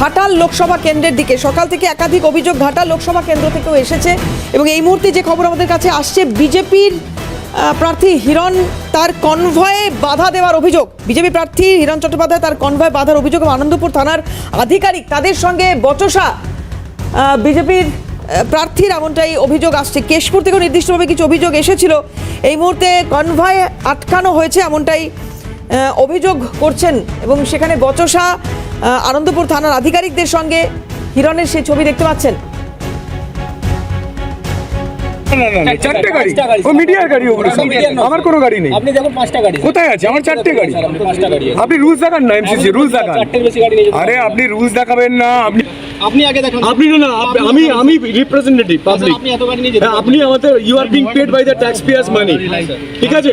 ঘাটাল লোকসভা কেন্দ্রের দিকে। সকাল থেকে একাধিক অভিযোগ ঘাটাল লোকসভা কেন্দ্র থেকেও এসেছে এবং এই মুহূর্তে যে খবর আমাদের কাছে আসছে, বিজেপির প্রার্থী হিরণ তার কনভয়ে বাধা দেওয়ার অভিযোগ। বিজেপি প্রার্থী হিরণ চট্টোপাধ্যায় তার কনভয়ে বাধার অভিযোগ এবং আনন্দপুর থানার আধিকারিক তাদের সঙ্গে বচসা বিজেপির প্রার্থীর এমনটাই অভিযোগ আসছে। কেশপুর থেকেও নির্দিষ্টভাবে কিছু অভিযোগ এসেছিল। এই মুহূর্তে কনভয় আটকানো হয়েছে এমনটাই অভিযোগ করছেন এবং সেখানে বচসা আনন্দপুর থানার আধিকারিকদের সঙ্গে হিরণের সেই ছবি দেখতে পাচ্ছেন। চারটে গাড়ি। ও মিডিয়ার গাড়ি ওগুলো মিডিয়ার আমার কোনো গাড়ি নেই। আপনি দেখুন পাঁচটা গাড়ি। কোথায় আছে? আমার চারটে গাড়ি। আপনি পাঁচটা গাড়ি আছে। আপনি রুলস দেখান না এমসিসি রুলস দেখান। আরে আপনি রুলস দেখাবেন না আপনি আপনি আগে দেখুন। আপনি না আমি আমি রিপ্রেজেন্টেটিভ পাবলিক আপনি হ্যাঁ, আমাদের you are being paid by the tax payers money ঠিক আছে।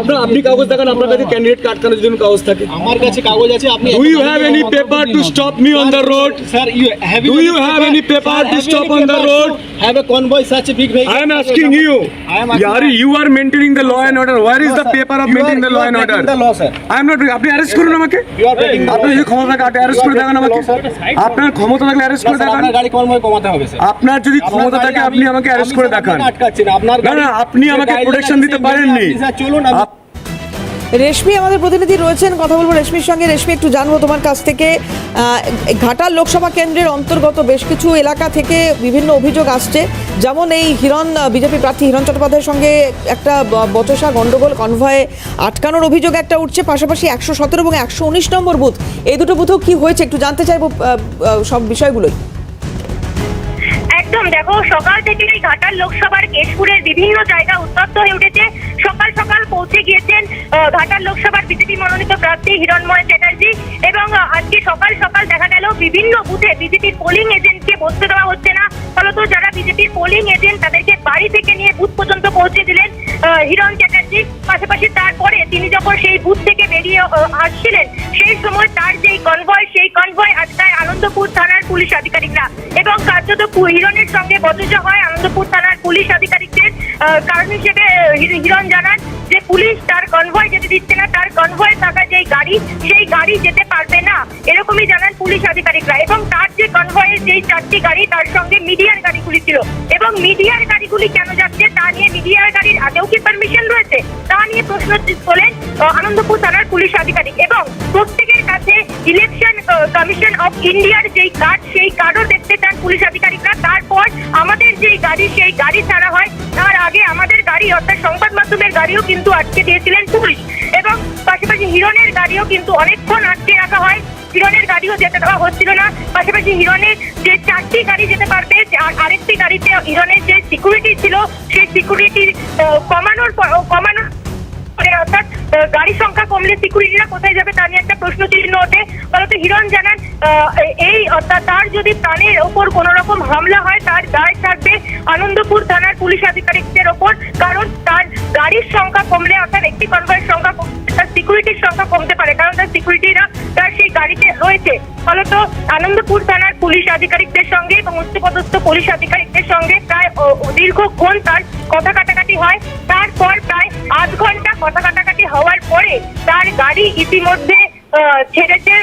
আপনার আপনি কাগজ দেখান আপনার কাছে ক্যান্ডিডেট কার্ড কানার জন্য কাগজ থাকে। আমার কাছে কাগজ আছে আপনি do you have any paper to stop me on the road sir you have do you have any paper to stop on the road? Have a convoy such a big vehicle I am asking you. I am asking- Yari, you are maintaining the law and order. Where is the paper of maintaining the law and order? the law sir I am not. আপনি arrest করুন আমাকে You are breaking the আপনি যদি ক্ষমতা থাকে arrest করে দেখান আমাকে. আপনার ক্ষমতা থাকলে অ্যারেস্ট করে দেখান আপনার গাড়ি কনভয় কমাতে হবে স্যার আপনার যদি ক্ষমতা থাকে আপনি আমাকে অ্যারেস্ট করে দেখান আটকাচ্ছি না আপনার না, আপনি আমাকে guideline দিতে সেই পারেননি। চলুন রেশমি আমাদের প্রতিনিধি রয়েছেন, কথা বলব রেশমির সঙ্গে। রেশমি, একটু জানব তোমার কাছ থেকে ঘাটাল লোকসভা কেন্দ্রের অন্তর্গত বেশ কিছু এলাকা থেকে বিভিন্ন অভিযোগ আসছে। যেমন এই হিরণ বিজেপি প্রার্থী হিরণ চট্টোপাধ্যায়ের সঙ্গে একটা বচসা গন্ডগোল কনভয়ে আটকানোর অভিযোগ একটা উঠছে, পাশাপাশি একশো সতেরো এবং একশো উনিশ নম্বর বুথ। এই দুটো বুথেও কি হয়েছে একটু জানতে চাইব সব বিষয়গুলোই। একদম দেখো, সকাল থেকে ঘাটাল লোকসভার কেশপুরের বিভিন্ন জায়গা উত্তপ্ত হয়ে উঠেছে। সকাল সকাল পৌঁছে গিয়েছেন ঘাটার লোকসভার বিজেপি মনোনীত প্রার্থী হিরণময় চ্যাটার্জি এবং আজকে সকাল সকাল দেখা গেল, বিভিন্ন বুথে বিজেপির পোলিং এজেন্টকে বসতে দেওয়া হচ্ছে না। ফলত যারা বিজেপির পোলিং এজেন্ট তাদেরকে বাড়ি থেকে নিয়ে বুথ পর্যন্ত পৌঁছে দিলেন হিরণ চ্যাটার্জি। পাশাপাশি তারপরে তিনি যখন সেই বুথ থেকে বেরিয়ে আসছিলেন, সেই সময় তার যেই কনভয় সেই কনভয় আজকায় আনন্দপুর থানার পুলিশ আধিকারিকরা এবং কার্যত হিরণের সঙ্গে বচসা হয় আনন্দপুর থানার পুলিশ আধিকারিকদের কারণ হিসেবে হিরণ জানান যে পুলিশ তার কনভয় যেতে দিচ্ছে না, তার কনভয় থাকা যেই গাড়ি, সেই গাড়ি যেতে পারবে না, এরকমই জানান পুলিশ আধিকারিকরা এবং তার যে কনভয়ের যেই চারটি গাড়ি, তার সঙ্গে মিডিয়ার গাড়িগুলি ছিল এবং মিডিয়ার গাড়িগুলি কেন যাচ্ছে তা নিয়ে মিডিয়ার গাড়ির আগেও কি পারমিশন রয়েছে? নিয়ে প্রশ্ন তোলেন আনন্দপুর থানার পুলিশ আধিকারিক। এবং প্রত্যেকের কাছে ইলেকশন কমিশন অফ ইন্ডিয়ার যেই কার্ড সেই কার্ডও দেখতে চান পুলিশ আধিকারিকরা। তারপর আমাদের যেই গাড়ি, সেই গাড়ি ছাড়া হয়। তার আগে আমাদের গাড়ি, অর্থাৎ সংবাদ মাধ্যমের গাড়িও কিন্তু আটকে দিয়েছিলেন পুলিশ। এবং পাশাপাশি হিরণের গাড়িও কিন্তু অনেকক্ষণ আটকে রাখা হয়। হিরণের গাড়িও যেতে দেওয়া হচ্ছিল না। পাশাপাশি হিরণের যে চারটি গাড়ি যেতে পারবে আর আরেকটি গাড়িতে হিরণের যে সিকিউরিটি ছিল, সেই সিকিউরিটির কমানোর গাড়ির সংখ্যা কমলে সিকিউরিটিরা কোথায় যাবে তা নিয়ে একটা প্রশ্ন চিহ্ন ওঠে। ফলত হিরণ জানান এই অর্থাৎ তার যদি প্রাণের ওপর কোনো রকম হামলা হয়, তার দায় থাকবে আনন্দপুর থানার পুলিশ আধিকারিকদের ওপর। কারণ তার গাড়ির সংখ্যা কমলে অর্থাৎ একটি কনভয়ের সংখ্যা তার সিকিউরিটির সংখ্যা কমতে পারে। কারণ তার সিকিউরিটিরা তার সেই গাড়িতে রয়েছে। ফলত আনন্দপুর থানার পুলিশ আধিকারিকদের সঙ্গে এবং উচ্চপদস্থ পুলিশ আধিকারিকদের সঙ্গে প্রায় দীর্ঘক্ষণ তার কথা কাটাকাটি হয়। তারপর আধ ঘণ্টা কথা কাটাকাটি হওয়ার পরে তার গাড়ি ইতিমধ্যে ছেড়েছে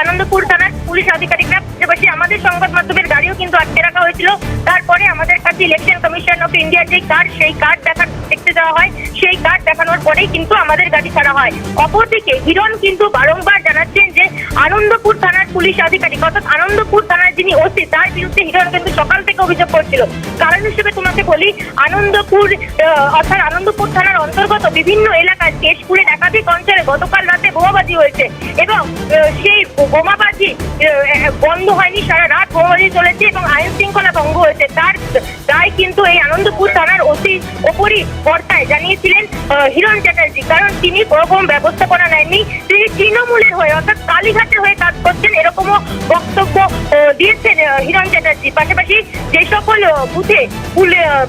আনন্দপুর থানার পুলিশ আধিকারিকরা। পাশাপাশি আমাদের সংবাদ মাধ্যমের গাড়িও কিন্তু আটকে রাখা হয়েছিল। তারপরে আমাদের কাছে ইলেকশন কমিশন অফ ইন্ডিয়ার যে কার্ড সেই কার্ড দেখার দেখতে দেওয়া হয়, সেই কার্ড দেখানোর পরেই কিন্তু আমাদের গাড়ি ছাড়া হয়। অপরদিকে হিরণ কিন্তু বারংবার জানাচ্ছেন যে, আনন্দপুর থানার পুলিশ আধিকারিক, অর্থাৎ আনন্দপুর থানার যিনি ওসি, তার বিরুদ্ধে হিরণ কিন্তু সকাল থেকে অভিযোগ করছিল। কারণ হিসেবে তোমাকে বলি, আনন্দপুর অর্থাৎ আনন্দপুর থানার অন্তর্গত বিভিন্ন এলাকায় কেশপুরের একাধিক অঞ্চলে গতকাল রাতে বোমাবাজি হয়েছে এবং সেই বোমাবাজি বন্ধ হয়নি, সারা রাত বোমাবাজি চলেছে এবং আইন শৃঙ্খলা ভঙ্গ হয়েছে। তার দায় কিন্তু এই আনন্দপুর থানার ওসি ওপরই বর্তায় জানিয়েছিলেন হিরণ চ্যাটার্জি। কারণ তিনি কোরকম ব্যবস্থাপনা নেননি তিনি তৃণমূলের হয়ে অর্থাৎ কালীঘাটের হয়ে কাজ করছেন এরকমও বক্তব্য দিয়েছেন হিরণ চ্যাটার্জি। পাশাপাশি যে সকল বুথে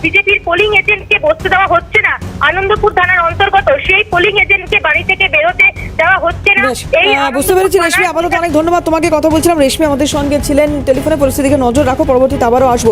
বিজেপির পোলিং এজেন্টকে বসতে দেওয়া হচ্ছে না আনন্দপুর থানার অন্তর্গত সেই পোলিং এজেন্টকে বাড়ি থেকে বেরোতে দেওয়া হচ্ছে না। এই বুঝতে পেরেছি রেশমি। আপাতত অনেক ধন্যবাদ। তোমাকে কথা বলছিলাম। রেশমি আমাদের সঙ্গে ছিলেন। টেলিফোনে পরিস্থিতিকে নজর রাখো। পরবর্তীতে আবারও আসব।